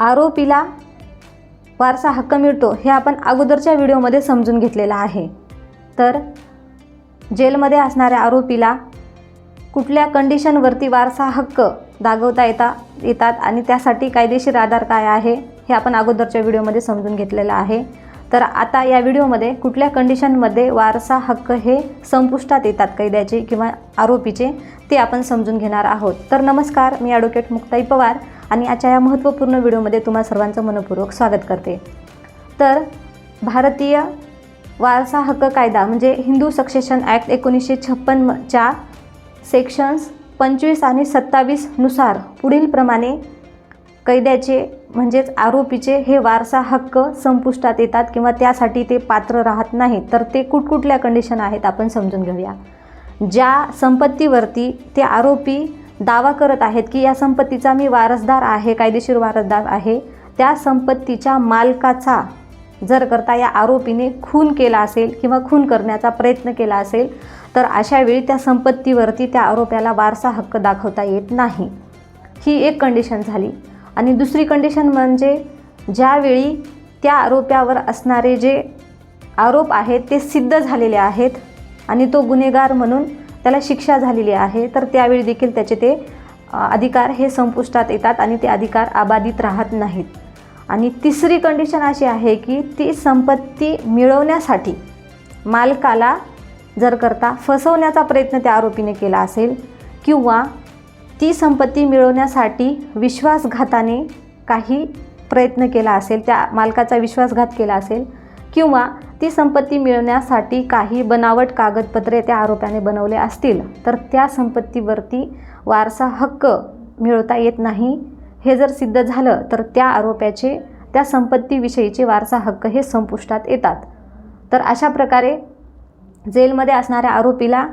आरोपीला वारसा हक्क मिळतो हे आपण अगोदरच्या व्हिडिओमध्ये समजून घेतलेलं आहे. तर जेलमध्ये असणाऱ्या आरोपीला कुठल्या कंडिशनवरती वारसा हक्क दाखवता येता येतात आणि त्यासाठी कायदेशीर आधार काय आहे हे आपण अगोदरच्या व्हिडिओमध्ये समजून घेतलेलं आहे. तर आता या व्हिडिओमध्ये कुठल्या कंडिशनमध्ये वारसा हक्क हे संपुष्टात येतात कैद्याचे किंवा आरोपीचे ते आपण समजून घेणार आहोत. तर नमस्कार मी ॲडव्होकेट मुक्ताई पवार. आणि आजच्या या महत्त्वपूर्ण व्हिडिओमध्ये तुम्हा सर्वांचं मनपूर्वक स्वागत करते. तर भारतीय वारसा हक्क कायदा म्हणजे हिंदू सक्सेशन ॲक्ट एकोणीसशे छप्पनच्या सेक्शन्स पंचवीस आणि सत्तावीसनुसार पुढीलप्रमाणे कैद्याचे म्हणजेच आरोपीचे हे वारसा हक्क संपुष्टात येतात किंवा त्यासाठी ते पात्र राहत नाहीत. तर ते कुठकुठल्या कंडिशन आहेत आपण समजून घेऊया. ज्या संपत्तीवरती ते आरोपी दावा करत आहेत की या संपत्तीचा मी वारसदार आहे कायदेशीर वारसदार आहे. त्या संपत्तीच्या मालकाचा जर करता या आरोपीने खून केला असेल किंवा खून करण्याचा प्रयत्न केला असेल तर अशा वेळी त्या संपत्तीवरती त्या आरोप्याला वारसा हक्क दाखवता येत नाही. ही एक कंडिशन झाली. आणि दुसरी कंडिशन म्हणजे ज्यावेळी त्या आरोप्यावर असणारे जे आरोप आहेत ते सिद्ध झालेले आहेत आणि तो गुन्हेगार म्हणून त्याला शिक्षा झालेली आहे तर त्यावेळी देखील त्याचे ते अधिकार हे संपुष्टात येतात आणि ते अधिकार अबाधित राहत नाहीत. आणि तिसरी कंडिशन अशी आहे की ती संपत्ती मिळवण्यासाठी मालकाला जर करता फसवण्याचा प्रयत्न त्या आरोपीने केला असेल किंवा ती संपत्ती मिळवण्यासाठी विश्वासघाताने काही प्रयत्न केला असेल त्या मालकाचा विश्वासघात केला असेल किंवा ती संपत्ती मिळवण्यासाठी काही बनावट कागदपत्रे त्या आरोप्याने बनवले असतील तर त्या संपत्तीवरती वारसा हक्क मिळवता येत नाही. हे जर सिद्ध झालं तर त्या आरोप्याचे त्या संपत्तीविषयीचे वारसा हक्क हे संपुष्टात येतात. तर अशा प्रकारे जेलमध्ये असणाऱ्या आरोपीला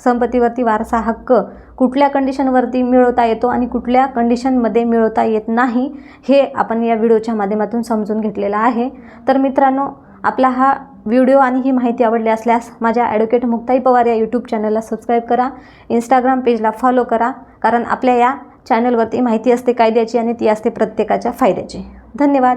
संपत्तीवरती वारसा हक्क कुठल्या कंडिशनवरती मिळवता येतो आणि कुठल्या कंडिशनमध्ये मिळवता येत नाही हे आपण या व्हिडिओच्या माध्यमातून समजून घेतलेलं आहे. तर मित्रांनो आपला हा व्हिडिओ आणि ही माहिती आवडली असल्यास माझ्या ॲडव्होकेट मुक्ताई पवार या यूट्यूब चॅनलला सबस्क्राईब करा. इंस्टाग्राम पेजला फॉलो करा. कारण आपल्या या चॅनलवरती माहिती असते कायद्याची आणि ती असते प्रत्येकाच्या फायद्याची. धन्यवाद.